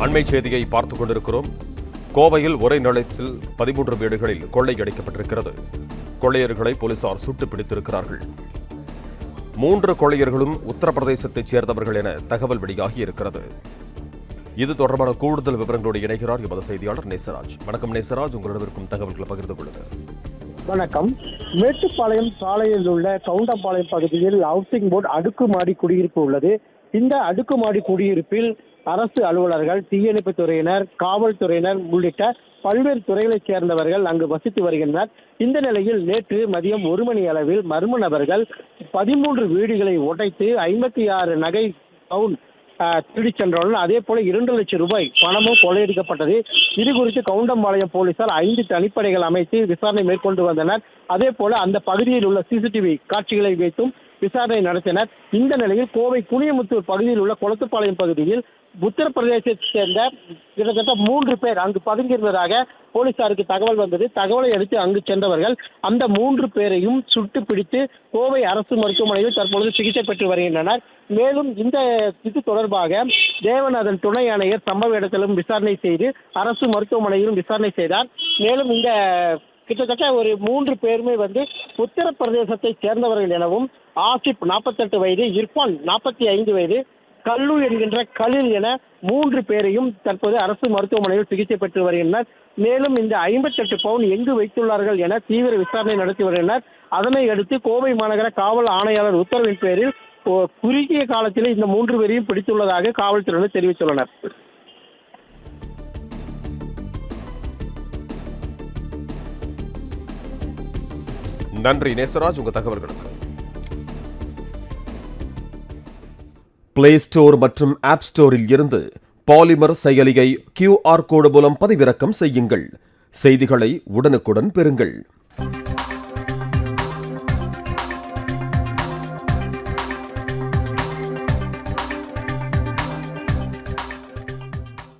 அண்மை செய்தியை பார்த்துக் கொண்டிருக்கிறோம். கோவையில் ஒரே நிலையத்தில் பதிமூன்று வீடுகளில் கொள்ளையடிக்கப்பட்டிருக்கிறது கொள்ளையர்களை போலீசார் சுட்டு பிடித்திருக்கிறார்கள் மூன்று கொள்ளையர்களும் உத்தரப்பிரதேசத்தைச் சேர்ந்தவர்கள் என தகவல் வெளியாகி இருக்கிறது இது தொடர்பான கூடுதல் விவரங்களோடு இணைகிறார் எமது செய்தியாளர் நேசராஜ். வணக்கம் நேசராஜ் உங்களிடம் இருக்கும் தகவல்களை பகிர்ந்து கொள்ளுங்கள். வணக்கம். மேட்டுப்பாளையம் சாலையில் உள்ள கவுண்டம்பாளையம் பகுதியில் ஹவுசிங் போர்டு அடுக்குமாடி குடியிருப்பு உள்ளது. இந்த அடுக்குமாடி குடியிருப்பில் அரசு அலுவலர்கள் தீயணைப்பு துறையினர் காவல்துறையினர் உள்ளிட்ட பல்வேறு துறைகளைச் சேர்ந்தவர்கள் அங்கு வசித்து வருகின்றனர். இந்த நிலையில் நேற்று மதியம் ஒரு மணி அளவில் மர்ம நபர்கள் பதிமூன்று வீடுகளை உடைத்து ஐம்பத்தி ஆறு நகை பவுன் ஆஹ், திருடிச் சென்றார்கள் அதே போல இரண்டு லட்சம் ரூபாய் பணமும் கொள்ளையடிக்கப்பட்டது. இது குறித்து கவுண்டம்பாளையம் போலீசார் ஐந்து தனிப்படைகள் அமைத்து விசாரணை மேற்கொண்டு வந்தனர். அதே போல அந்த பகுதியில் உள்ள சிசிடிவி காட்சிகளை வைத்தும் விசாரணை நடத்தினர். இந்த நிலையில் கோவை குனியமுத்தூர் பகுதியில் உள்ள குளத்துப்பாளையம் பகுதியில் உத்தரப்பிரதேசத்தை சேர்ந்த கிட்டத்தட்ட மூன்று பேர் அங்கு பதுங்கியிருந்ததாக போலீசாருக்கு தகவல் வந்தது. தகவலை அடுத்து அங்கு சென்றவர்கள் அந்த மூன்று பேரையும் சுட்டு பிடித்து கோவை அரசு மருத்துவமனையில் தற்பொழுது சிகிச்சை பெற்று வருகின்றனர். மேலும் இந்த இது தொடர்பாக தேவநாதன் துணை ஆணையர் சம்பவ இடத்திலும் விசாரணை செய்து அரசு மருத்துவமனையிலும் விசாரணை செய்தார். மேலும் இந்த கிட்டத்தட்ட ஒரு மூன்று பேருமே வந்து உத்தரப்பிரதேசத்தை சேர்ந்தவர்கள் எனவும் ஆசிப் நாற்பத்தெட்டு வயது இர்பான் நாற்பத்தி ஐந்து வயது கல்லு என்கின்ற கலில் என மூன்று பேரையும் தற்போது அரசு மருத்துவமனையில் சிகிச்சை பெற்று வருகின்றனர். மேலும் இந்த ஐம்பத்தெட்டு பவுன் எங்கு வைத்துள்ளார்கள் என தீவிர விசாரணை நடத்தி வருகின்றனர். அதனை அடுத்து கோவை மாநகர காவல் ஆணையாளர் உத்தரவின் பேரில் குறுகிய காலத்தில் இந்த மூன்று பேரையும் பிடித்துள்ளதாக காவல்துறையினர் தெரிவித்துள்ளனர். நன்றி நேசராஜ் உங்க தகவல்களுக்கு. பிளே ஸ்டோர் மற்றும் ஆப் ஸ்டோரில் இருந்து பாலிமர் செயலியை கியூஆர் கோடு மூலம் பதிவிறக்கம் செய்யுங்கள். செய்திகளை உடனுக்குடன் பெறுங்கள்.